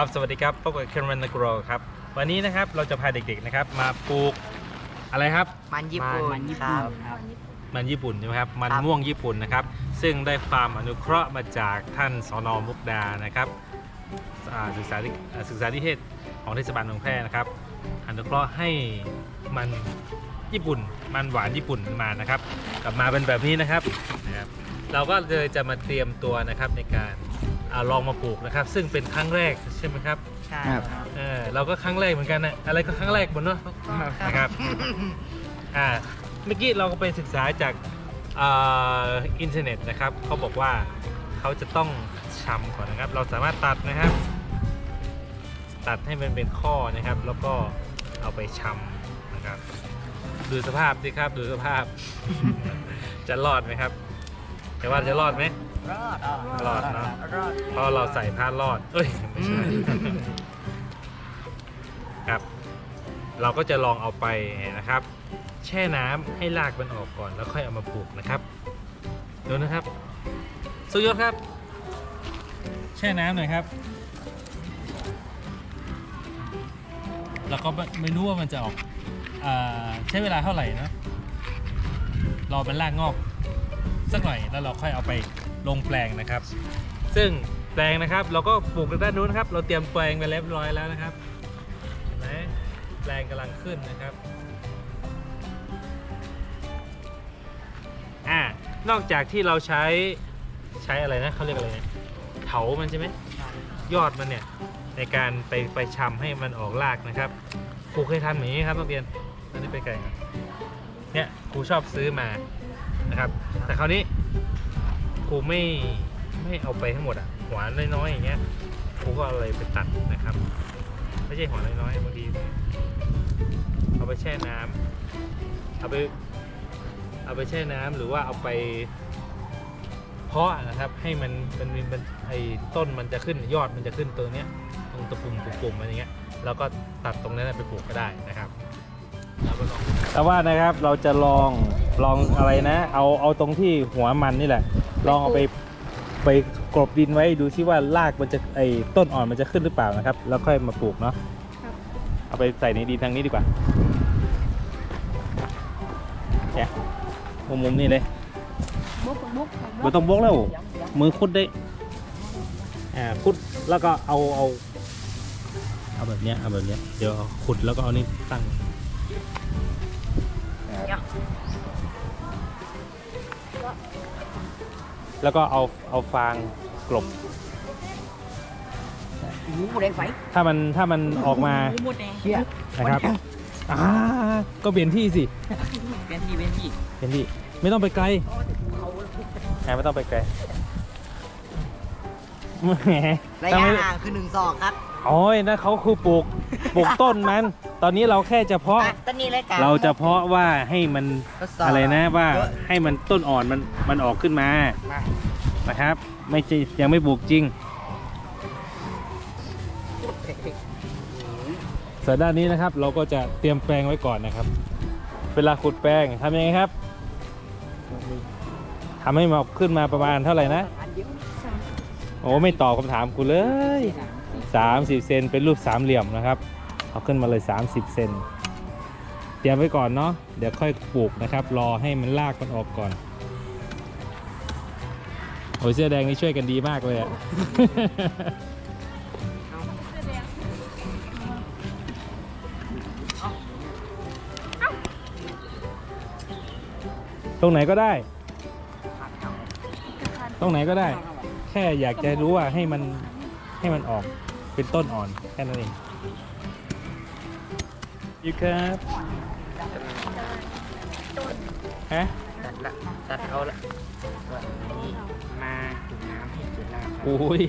ครับสวัสดีครับพบกับเครันนกรครับ วันนี้นะครับเราจะพาเด็กๆนะครับ มาปลูกอะไรครับ มันญี่ปุ่นมันญี่คปุ่รันบครับ มันญี่ปุ่นใช่ไหมครับมันครับ ม่วงญี่ปุ่นนะครับ ซึ่งได้ความอนุเคราะห์มาจากท่านสอนอมุกดานะครับอ่าศึกษาธิอ่าศึกษาธิเทศของเทศบาลเมืองแพร่นะครับ อนุเคราะห์ให้มันญี่ปุ่น มันหวานญี่ปุ่นมานะครับ กลับมาเป็นแบบนี้นะครับนะครับ เราก็เลยจะมาเตรียมตัวนะครับในการ อาลองมาปลูกนะครับ ซึ่งเป็นครั้งแรกใช่ไหมครับใช่ครับครับ เออเราก็ครั้งแรกเหมือนกันนะอะไรก็ครั้งแรกหมดเนาะนะครับอ่าเมื่อกี้เราก็ไปศึกษาจากอ่าอินเทอร์เน็ตนะครับเขาบอกว่าเขาจะต้องชำก่อนนะครับ เราสามารถตัดนะครับ ตัดให้มันเป็นข้อนะครับ แล้วก็เอาไปชำนะครับดูสภาพสิครับดูสภาพ จะรอดไหมครับ แต่ว่าจะรอดไหม รอดรอดเนอะรอดเพราะเราใส่ผ้ารอด เอ้ยไม่ใช่ครับ เราก็จะลองเอาไปนะครับ แช่น้ำให้รากมันออกก่อนแล้วค่อยเอามาปลูกนะครับดูนะครับ สุดยอดครับ แช่น้ำหน่อยครับ แล้วก็ไม่ไม่รู้ว่ามันจะออกอาใช้เวลาเท่าไหร่เนอะรอเป็นรากงอก สักหน่อยแล้วเราค่อยเอาไป ลงแปลงนะครับ ซึ่งแปลงนะครับเราก็ปลูกด้านนู้นครับ เราเตรียมแปลงไปเรียบร้อยแล้วนะครับเห็นไหมแปลงกำลังขึ้นนะครับอ่านอกจากที่เราใช้ใช้อะไรนะเขาเรียกอะไรนะเถามันใช่ไหมยอดมันเนี่ยในการไปไปชำให้มันออกรากนะครับครูเคยทำอย่างนี้ครับนักเรียนอันนี้ไปไกลครับเนี่ยครูชอบซื้อมานะครับ แต่คราวนี้ ครูไม่ไม่เอาไปทั้งหมดอะหัวน้อยๆอย่างเงี้ยครูก็เอาอะไรไปตัดนะครับ ไม่ใช่หัวน้อยๆบางทีเอาไปแช่น้ำเอาไปเอาไปแช่น้ำหรือว่าเอาไปเพาะนะครับให้มันมันมันมันไอ้ต้นมันจะขึ้นยอดมันจะขึ้นตัวเนี้ยตรงตะปุ่มปุ่มอะไรเงี้ยเราก็ตัดตรงนั้นไปปลูกก็ได้นะครับแต่ว่านะครับเราจะลองลองอะไรนะ เอาเอาตรงที่หัวมันนี่แหละ ลองเอาไปไปกลบดินไว้ดูซิว่ารากมันจะไอ้ต้นอ่อนมันจะขึ้นหรือเปล่านะครับ แล้วค่อยมาปลูกเนาะเอาไปใส่ในดินทางนี้ดีกว่าเนี่ยมุมมุมๆนี่เลยบุกบุกไม่ต้องบกแล้ว มือคุดได้อ่าคุดแล้วก็เอาเอาเอาแบบเนี้ยเอาแบบเนี้ยเดี๋ยวเอาขุดแล้วก็เอานี่ตั้ง แล้วก็เอาเอาฟางกลบ หมูแดงไฟถ้ามันถ้ามันออกมาหมูแดงเชี่ยนะครับอ่าก็เปลี่ยนที่สิเป็นที่เป็นที่เปลี่ยนที่ไม่ต้องไปไกลเขาอ่าไม่ต้องไปไกลแหมระถ้ายะไม่ ห่างคือหนึ่งศอกครับ โอ้ยนั่นเขาคือปลูก ปลูกต้นมัน ตอนนี้เราแค่จะเพาะ อะต้นนี้เลยกัน เราจะเพาะว่าให้มันทดสบอะไรนะว่าเยอะ ให้มันต้นอ่อนมันมันออกขึ้นมามานะครับ ไม่ใช่ยังไม่ปลูกจริง ส่วนด้านนี้นะครับเราก็จะเตรียมแปลงไว้ก่อนนะครับ เวลาขุดแปลงทำยังไงครับทำให้มันขึ้นมาประมาณเท่าไหร่นะ โอ้ไม่ตอบคำถามกูเลย 30 เซนเป็นรูปสามเหลี่ยมนะครับ เอาขึ้นมาเลย 30 เซนเตรียมไว้ก่อนเนาะเดี๋ยวค่อยปลูกนะครับ รอให้มันลากมันออกก่อนโอ้ยเสื้อแดงนี่ช่วยกันดีมากเลยอะตรงไหนก็ได้ ตรงไหนก็ได้ แค่อยากจะรู้ว่าให้มันให้มันออกเป็นต้นอ่อนแค่นั้นเอง ยูครับฮะตัดละตัดเอาละมาจุ่มน้ำให้จุดน้ำโอ้ย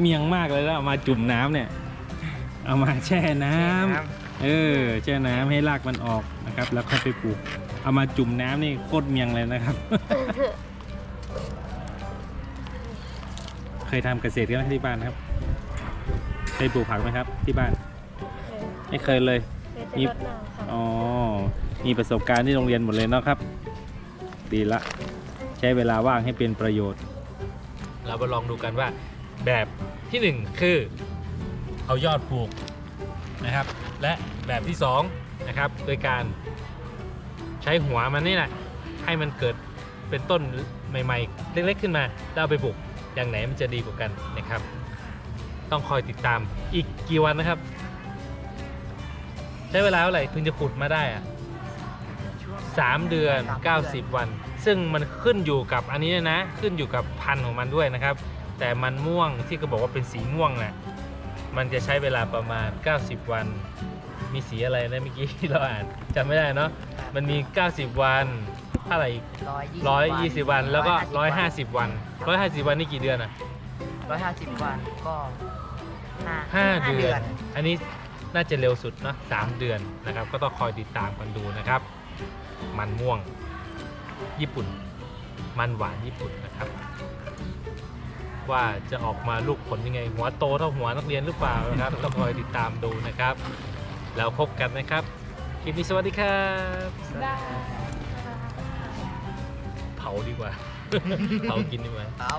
เมียงมากเลยแล้วเอามาจุ่มน้ำเนี่ย เอามาแช่น้ำเออแช่น้ำให้รากมันออกนะครับ แล้วค่อยไปปลูก เอามาจุ่มน้ำนี่โคตรเมียงเลยนะครับ เคยทำเกษตรกันไหมที่บ้านครับเคยปลูกผักไหมครับ ที่บ้าน ไม่เคยเลย มีรถน้ำค่ะอ๋อมีประสบการณ์ที่โรงเรียนหมดเลยเนาะครับ ดีละ ใช้เวลาว่างให้เป็นประโยชน์ เรามาลองดูกันว่าแบบที่หนึ่งคือเอายอดปลูกนะครับ และแบบที่สองนะครับ โดยการใช้หัวมันนี่แหละให้มันเกิดเป็นต้นใหม่ๆ เล็กๆขึ้นมาแล้วเอาไปปลูกอย่างไหนมันจะดีกว่ากันนะครับ ต้องคอยติดตามอีกกี่วันนะครับ ใช้เวลาเท่าไหร่ถึงจะขุดมาได้อะช่วงสามเดือนสามเดือน 90 วัน ซึ่งมันขึ้นอยู่กับอันนี้นะ ขึ้นอยู่กับพันธุ์ของมันด้วยนะครับ แต่มันม่วงที่เขาบอกว่าเป็นสีม่วงน่ะมันจะใช้เวลาประมาณ 90 วัน มีสีอะไรนะเมื่อกี้เราอ่านจำไม่ได้เนาะมันมี 90 วันเท่าไหร่อีกร้อยยี่สิบ120วันแล้วก็150 150วัน150วันนี่กี่เดือนอะร้อยห้าสิบวันก็ห้าห้าห้าเดืเดืออนนอันนี้ น่าจะเร็วสุดเนอะสามเดือนนะครับ ก็ต้องคอยติดตามกันดูนะครับ มันม่วงญี่ปุ่น มันหวานญี่ปุ่นนะครับ ว่าจะออกมาลูกผลยังไง หัวโตเท่าหัวนักเรียนหรือเปล่านะครับต้องคอยติดตามดูนะครับ แล้วพบกันนะครับคลิปนี้สวัสดีครับได้เผาดีกว่า เผากินดีกว่าเอา